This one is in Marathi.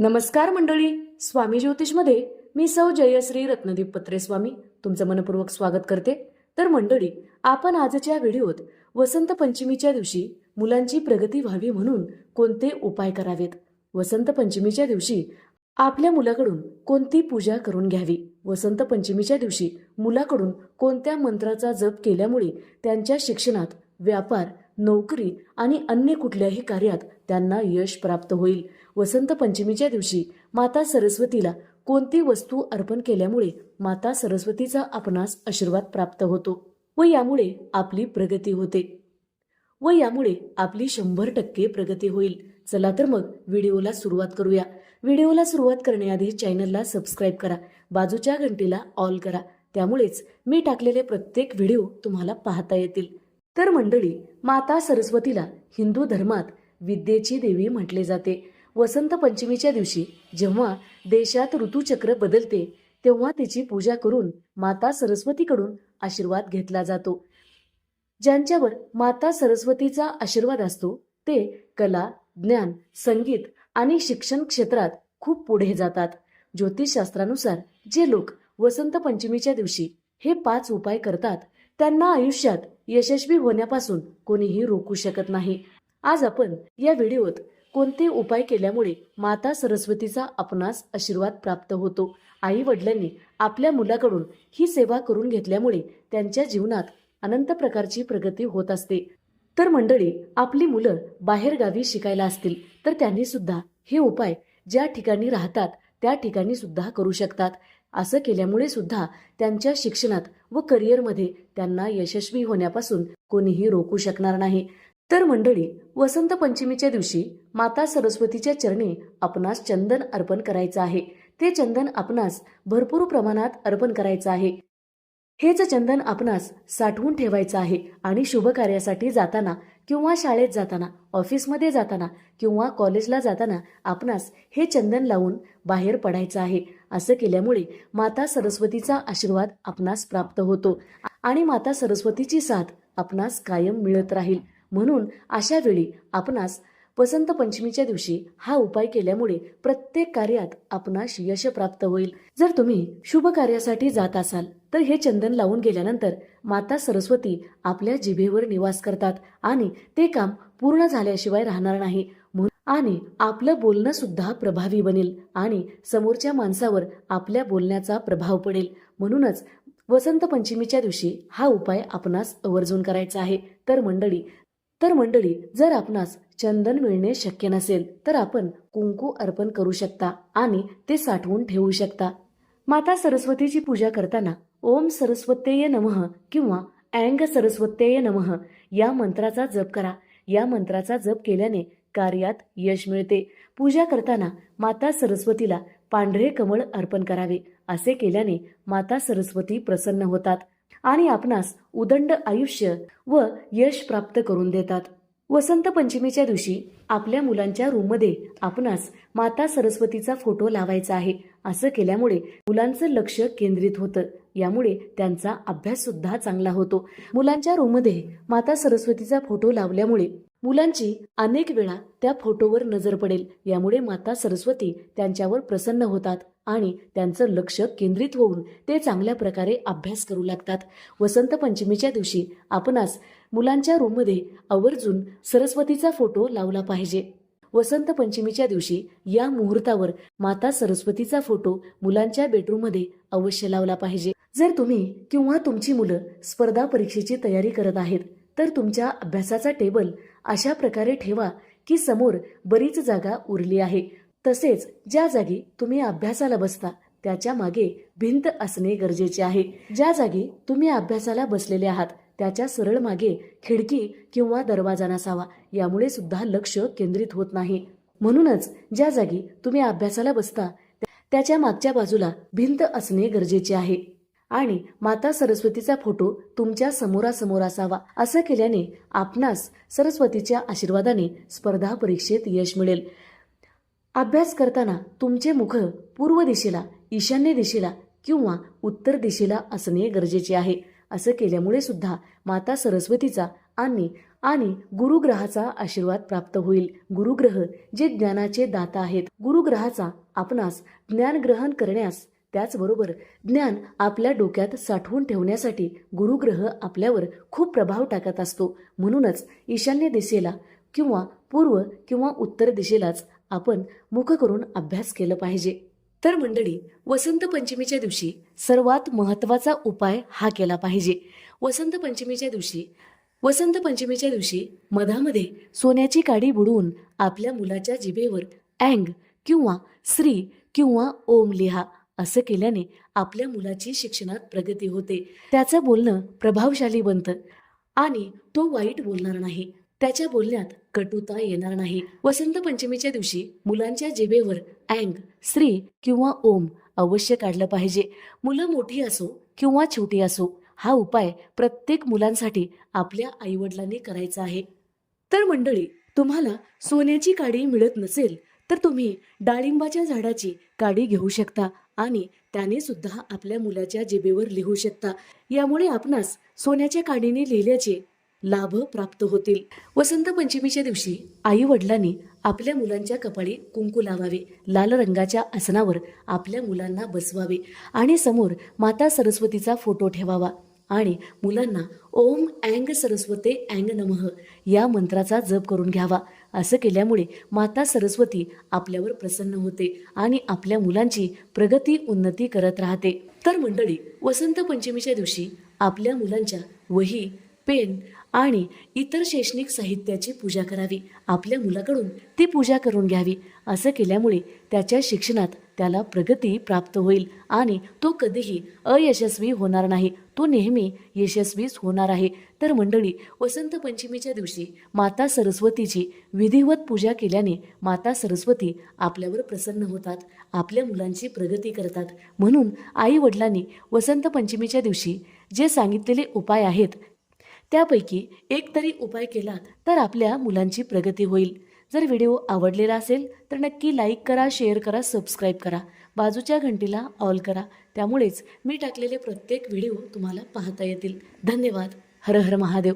नमस्कार मंडळी स्वामी ज्योतिषमध्ये मी सौ जयश्री रत्नदीप पत्रे स्वामी तुमचं मनपूर्वक स्वागत करते. तर मंडळी आपण आजच्या व्हिडिओत वसंत पंचमीच्या दिवशी मुलांची प्रगती व्हावी म्हणून कोणते उपाय करावेत? वसंत पंचमीच्या दिवशी आपल्या मुलाकडून कोणती पूजा करून घ्यावी? वसंत पंचमीच्या दिवशी मुलाकडून कोणत्या मंत्राचा जप केल्यामुळे त्यांच्या शिक्षणात व्यापार नोकरी आणि अन्य कुठल्याही कार्यात त्यांना यश प्राप्त होईल. वसंत पंचमीच्या दिवशी माता सरस्वतीला कोणती वस्तू अर्पण केल्यामुळे माता सरस्वतीचा आपणास आशीर्वाद प्राप्त होतो व यामुळे आपली प्रगती होते. व यामुळे आपली शंभर टक्के प्रगती होईल. चला तर मग व्हिडिओला सुरुवात करूया. व्हिडिओला सुरुवात करण्याआधी चॅनलला सबस्क्राईब करा. बाजूच्या घंटीला ऑल करा. त्यामुळेच मी टाकलेले प्रत्येक व्हिडिओ तुम्हाला पाहता येतील. तर मंडळी माता सरस्वतीला हिंदू धर्मात विद्येची देवी म्हटले जाते. वसंत पंचमीच्या दिवशी जेव्हा देशात ऋतुचक्र बदलते तेव्हा तिची पूजा करून माता सरस्वतीकडून आशीर्वाद घेतला जातो. ज्यांच्यावर माता सरस्वतीचा आशीर्वाद असतो ते कला ज्ञान संगीत आणि शिक्षण क्षेत्रात खूप पुढे जातात. ज्योतिषशास्त्रानुसार जे लोक वसंत पंचमीच्या दिवशी हे पाच उपाय करतात त्यांना आयुष्यात यशस्वी होण्यापासून कोणीही रोखू शकत नाही. आज आपण या व्हिडिओत कोणते उपाय केल्यामुळे माता सरस्वतीचा आपणास आशीर्वाद प्राप्त होतो? आई वडिलांनी आपल्या मुलाकडून ही सेवा करून घेतल्यामुळे त्यांच्या जीवनात अनंत प्रकारची प्रगती होत असते. तर मंडळी आपली मुलं बाहेर गावी शिकायला असतील तर त्यांनी सुद्धा हे उपाय ज्या ठिकाणी राहतात त्या ठिकाणी सुद्धा करू शकतात. असं केल्यामुळे सुद्धा त्यांच्या शिक्षणात व करिअरमध्ये त्यांना यशस्वी होण्यापासून कोणीही रोखू शकणार नाही. तर मंडळी वसंत पंचमीच्या दिवशी माता सरस्वतीच्या चरणी आपणास चंदन अर्पण करायचं आहे. ते चंदन आपणास भरपूर प्रमाणात अर्पण करायचं आहे. हेच चंदन आपणास साठवून ठेवायचं आहे आणि शुभ कार्यासाठी जाताना किंवा शाळेत जाताना ऑफिसमध्ये जाताना किंवा कॉलेजला जाताना आपणास हे चंदन लावून बाहेर पडायचं आहे. असं केल्यामुळे माता सरस्वतीचा आशीर्वाद आपणास प्राप्त होतो आणि माता सरस्वतीची साथ आपणास कायम मिळत राहील. म्हणून अशा वेळी आपणास वसंत पंचमीच्या दिवशी हा उपाय केल्यामुळे प्रत्येक कार्यात आपणास यश प्राप्त होईल. जर तुम्ही शुभ कार्यासाठी जात असाल तर हे चंदन लावून गेल्यानंतर माता सरस्वती आपल्या जिभेवर निवास करतात आणि ते काम पूर्ण झाल्याशिवाय राहणार नाही. आणि आपलं बोलणं सुद्धा प्रभावी बनेल आणि समोरच्या माणसावर आपल्या बोलण्याचा प्रभाव पडेल. म्हणूनच वसंत पंचमीच्या दिवशी हा उपाय आपणास आवर्जून करायचा आहे. तर मंडळी तर मंडळी जर आपणास चंदन मिळणे शक्य नसेल तर आपण कुंकू अर्पण करू शकता आणि ते साठवून ठेवू शकता. माता सरस्वतीची पूजा करताना ओम सरस्वतेय नमः किंवा अँग सरस्वतेय नमः या मंत्राचा जप करा. या मंत्राचा जप केल्याने कार्यात यश मिळते. पूजा करताना माता सरस्वतीला पांढरे कमळ अर्पण करावे असे केल्याने माता सरस्वती प्रसन्न होतात आणि आपणास उदंड आयुष्य व यश प्राप्त करून देतात. वसंत पंचमीच्या दिवशी आपल्या मुलांच्या रूममध्ये आपणास माता सरस्वतीचा फोटो लावायचा आहे असं केल्यामुळे मुलांचं लक्ष केंद्रित होतं. यामुळे त्यांचा अभ्यास सुद्धा चांगला होतो. मुलांच्या रूममध्ये माता सरस्वतीचा फोटो लावल्यामुळे मुलांची अनेक वेळा त्या फोटोवर नजर पडेल. यामुळे माता सरस्वती त्यांच्यावर प्रसन्न होतात आणि त्यांचं लक्ष केंद्रित होऊन ते चांगल्या प्रकारे अभ्यास करू लागतात. वसंत पंचमीच्या दिवशी आपणास मुलांच्या रूममध्ये आवर्जून सरस्वतीचा फोटो लावला पाहिजे. वसंत पंचमीच्या दिवशी या मुहूर्तावर माता सरस्वतीचा फोटो मुलांच्या बेडरूममध्ये अवश्य लावला पाहिजे. जर तुम्ही किंवा तुमची मुलं स्पर्धा परीक्षेची तयारी करत आहेत तर तुमच्या अभ्यासाचा टेबल अशा प्रकारे ठेवा की समोर बरीच जागा उरली आहे. तसेच ज्या जागी तुम्ही अभ्यासाला बसता त्याच्यामागे भिंत असणे गरजेचे आहे. ज्या जागी तुम्ही अभ्यासाला बसलेले आहात त्याच्या सरळ मागे खिडकी किंवा दरवाजा नसावा यामुळे सुद्धा लक्ष केंद्रित होत नाही. म्हणूनच ज्या जागी तुम्ही अभ्यासाला बसता त्याच्या मागच्या बाजूला भिंत असणे गरजेचे आहे. आणि माता सरस्वतीचा फोटो तुमच्या समोरासमोर असावा असं केल्याने आपणास सरस्वतीच्या आशीर्वादाने स्पर्धा परीक्षेत यश मिळेल. अभ्यास करताना तुमचे मुख पूर्व दिशेला ईशान्य दिशेला किंवा उत्तर दिशेला असणे गरजेचे आहे. असं केल्यामुळे सुद्धा माता सरस्वतीचा आणि आणि गुरुग्रहाचा आशीर्वाद प्राप्त होईल. गुरुग्रह जे ज्ञानाचे दाता आहेत. गुरुग्रहाचा आपणास ज्ञान ग्रहण करण्यास त्याचबरोबर ज्ञान आपल्या डोक्यात साठवून ठेवण्यासाठी गुरुग्रह आपल्यावर खूप प्रभाव टाकत असतो. म्हणूनच ईशान्य दिशेला किंवा पूर्व किंवा उत्तर दिशेलाच आपण मुख करून अभ्यास केलं पाहिजे. तर मंडळी वसंत पंचमीच्या दिवशी सर्वात महत्त्वाचा उपाय हा केला पाहिजे. वसंत पंचमीच्या दिवशी वसंत पंचमीच्या दिवशी मधामध्ये सोन्याची काडी बुडवून आपल्या मुलाच्या जिभेवर अँग किंवा श्री किंवा ओम लिहा. असं केल्याने आपल्या मुलाची शिक्षणात प्रगती होते. त्याचं बोलणं प्रभावशाली बनतं. आणि तो वाईट बोलणार नाही. त्याच्या बोलण्यात कटुता येणार नाही. वसंत पंचमीच्या दिवशी मुलांच्या जिभेवर अँग श्री किंवा ओम अवश्य काढलं पाहिजे. मुलं मोठी असो किंवा छोटी असो हा उपाय प्रत्येक मुलांसाठी आपल्या आईवडिलांनी करायचा आहे. तर मंडळी तुम्हाला सोन्याची काडी मिळत नसेल तर तुम्ही डाळिंबाच्या झाडाची काडी घेऊ शकता. आणि त्याने सुद्धा आपल्या मुलाच्या जिबेवर लिहू शकता. यामुळे आपणास सोन्याच्या काडीने लिहिल्याचे लाभ प्राप्त होतील. वसंत पंचमीच्या दिवशी आई वडिलांनी आपल्या मुलांच्या कपाळी कुंकू लावावे. लाल रंगाच्या आसनावर आपल्या मुलांना बसवावे आणि समोर माता सरस्वतीचा फोटो ठेवावा आणि मुलांना ओम अँग सरस्वते अँग नमः या मंत्राचा जप करून घ्यावा. असं केल्यामुळे माता सरस्वती आपल्यावर प्रसन्न होते आणि आपल्या मुलांची प्रगती उन्नती करत राहते. तर मंडळी वसंत पंचमीच्या दिवशी आपल्या मुलांच्या वही पेन आणि इतर शैक्षणिक साहित्याची पूजा करावी. आपल्या मुलाकडून ती पूजा करून घ्यावी. असं केल्यामुळे त्याच्या शिक्षणात त्याला प्रगती प्राप्त होईल आणि तो कधीही अयशस्वी होणार नाही. तो नेहमी यशस्वीच होणार आहे. तर मंडळी वसंत पंचमीच्या दिवशी माता सरस्वतीची विधिवत पूजा केल्याने माता सरस्वती आपल्यावर प्रसन्न होतात. आपल्या मुलांची प्रगती करतात. म्हणून आई वडिलांनी वसंत पंचमीच्या दिवशी जे सांगितलेले उपाय आहेत त्यापैकी एक तरी उपाय केला तर आपल्या मुलांची प्रगती होईल. जर व्हिडिओ आवडलेला असेल तर नक्की लाईक करा शेअर करा सबस्क्राईब करा. बाजूच्या घंटीला ऑल करा. त्यामुळेच मी टाकलेले प्रत्येक व्हिडिओ तुम्हाला पाहता येतील. धन्यवाद. हर हर महादेव.